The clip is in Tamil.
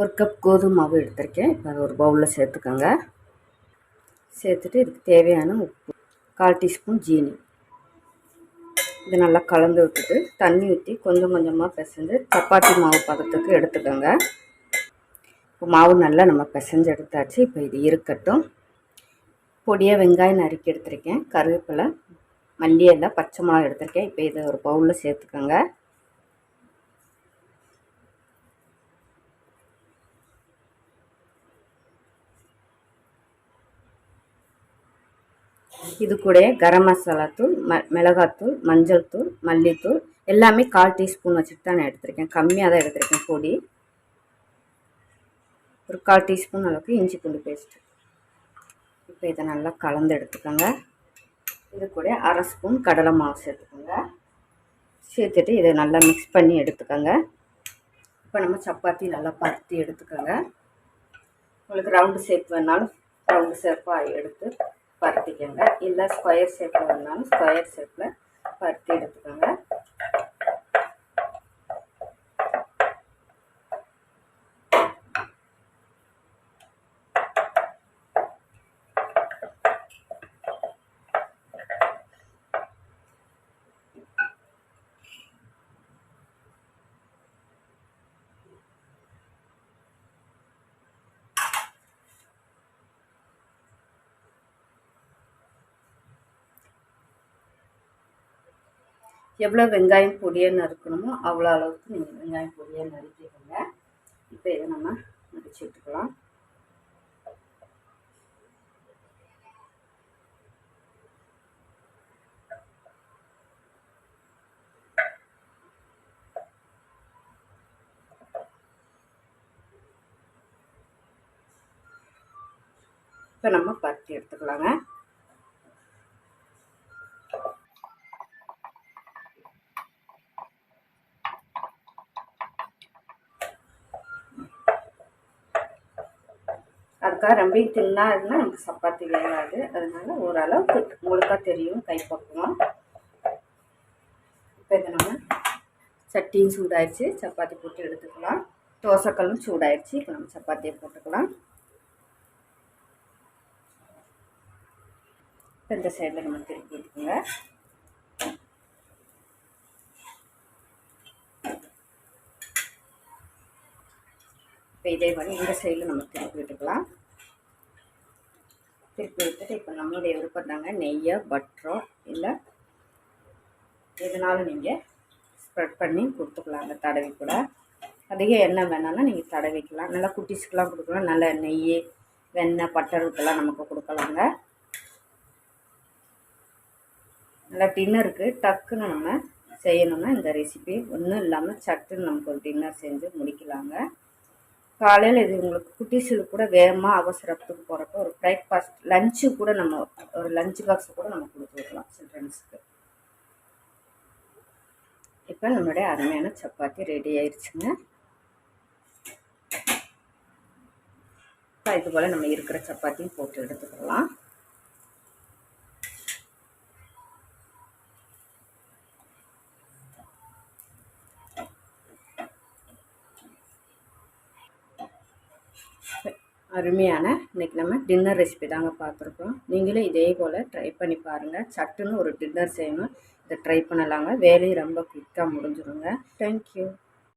ஒரு கப் கோதுமை மாவு எடுத்திருக்கேன். இப்போ அதை ஒரு பவுலில் சேர்த்துக்கோங்க. சேர்த்துட்டு இதுக்கு தேவையான உப்பு கால் டீஸ்பூன் ஜீனி. இதை நல்லா கலந்து விட்டுட்டு தண்ணி ஊற்றி கொஞ்சம் கொஞ்சமாக பிசைஞ்சு சப்பாத்தி மாவு பதத்துக்கு எடுத்துக்கோங்க. இப்போ மாவு நல்லா நம்ம பிசைஞ்சு எடுத்தாச்சு. இப்போ இது இருக்கட்டும். பொடியாக வெங்காயம் நறுக்கி எடுத்திருக்கேன். கருவேப்பிலை மல்லி எல்லாம் பச்சை மிளகா எடுத்திருக்கேன். இப்போ இதை ஒரு பவுலில் சேர்த்துக்கோங்க. இது கூட கரம் மசாலா தூள் ம மிளகாத்தூள் மஞ்சள் தூள் மல்லித்தூள் எல்லாமே கால் டீஸ்பூன் வச்சுட்டு தான் நான் எடுத்திருக்கேன். கம்மியாக தான் எடுத்திருக்கேன் பொடி. ஒரு கால் டீஸ்பூன் அளவுக்கு இஞ்சி பூண்டு பேஸ்ட்டு இப்போ இதை நல்லா கலந்து எடுத்துக்கோங்க. இது கூட அரை ஸ்பூன் கடலை மாவு சேர்த்துக்கோங்க. சேர்த்துட்டு இதை நல்லா மிக்ஸ் பண்ணி எடுத்துக்கோங்க. இப்போ நம்ம சப்பாத்தி நல்லா பருத்தி எடுத்துக்கோங்க. உங்களுக்கு ரவுண்டு ஷேப் வேணாலும் ரவுண்டு ஷேப்பாக எடுத்து பருத்திக்கோங்க. இல்லை ஸ்கொயர் ஷேப்பில் வேணாலும் ஸ்கொயர் ஷேப்பில் பருத்தி எடுத்துக்கோங்க. எவ்வளோ வெங்காயம் பொடியாக நறுக்கணுமோ அவ்வளோ அளவுக்கு நீங்கள் வெங்காயம் பொடியாக நறுக்கிடுங்க இப்போ இதை நம்ம முடிச்சு இப்போ நம்ம பருத்தி எடுத்துக்கலாங்க. அதுக்காக ரொம்ப தின்னா இருந்தால் நமக்கு சப்பாத்தி வேகாது. அதனால ஓரளவுக்கு முழுக்காக தெரியும் கைப்பக்குவம். இப்போ இதை நம்ம சட்டியும் சூடாயிடுச்சு. சப்பாத்தி போட்டு எடுத்துக்கலாம். தோசைக்கல்லும் சூடாயிடுச்சு. இப்போ நம்ம சப்பாத்தியை போட்டுக்கலாம். இப்போ இந்த சைடில் நம்ம திருப்பி விட்டுக்குங்க இப்போ இதே மாதிரி இந்த சைடில் நம்ம திருப்பி விட்டுக்கலாம். திருப்பி விட்டுட்டு இப்போ நம்மளுடைய விருப்பம் தாங்க நெய்யோ பட்டரோ இல்லை எதனாலும் நீங்கள் ஸ்ப்ரெட் பண்ணி கொடுத்துக்கலாம் அந்த தடவி கூட. அதிக எண்ணெய் வேணாலும் நீங்கள் தடவிக்கலாம். நல்லா குட்டிஸ்க்கெலாம் கொடுக்கலாம். நல்ல நெய் வெண்ணெய் பட்டருக்கெல்லாம் நமக்கு கொடுக்கலாங்க. நல்லா டின்னருக்கு டக்குன்னு நம்ம செய்யணும்னா இந்த ரெசிபி ஒன்றும் இல்லாமல் சட்டுன்னு நமக்கு ஒரு டின்னர் செஞ்சு முடிக்கலாங்க. காலையில் இது உங்களுக்கு குட்டீஸுக்கு கூட வேகமாக அவசரத்துக்கு போகிறப்ப ஒரு பிரேக்ஃபாஸ்ட் லஞ்சு கூட நம்ம ஒரு லஞ்ச் பாக்ஸ் கூட நம்ம கொடுத்து விடலாம் சில்ட்ரன்ஸுக்கு இப்போ நம்மளுடைய அருமையான சப்பாத்தி ரெடி ஆயிடுச்சுங்க இப்போ இது போல் நம்ம இருக்கிற சப்பாத்தியும் போட்டு எடுத்துக்கலாம். அருமையான இன்றைக்கி நம்ம டின்னர் ரெசிபி தாங்க பார்த்துருக்கோம் நீங்களும் இதே போல் ட்ரை பண்ணி பாருங்கள் சட்டுன்னு ஒரு டின்னர் செய்யணும். இதை ட்ரை பண்ணலாங்க. வேலையும் ரொம்ப குயிக்காக முடிஞ்சிடுங்க தேங்க்யூ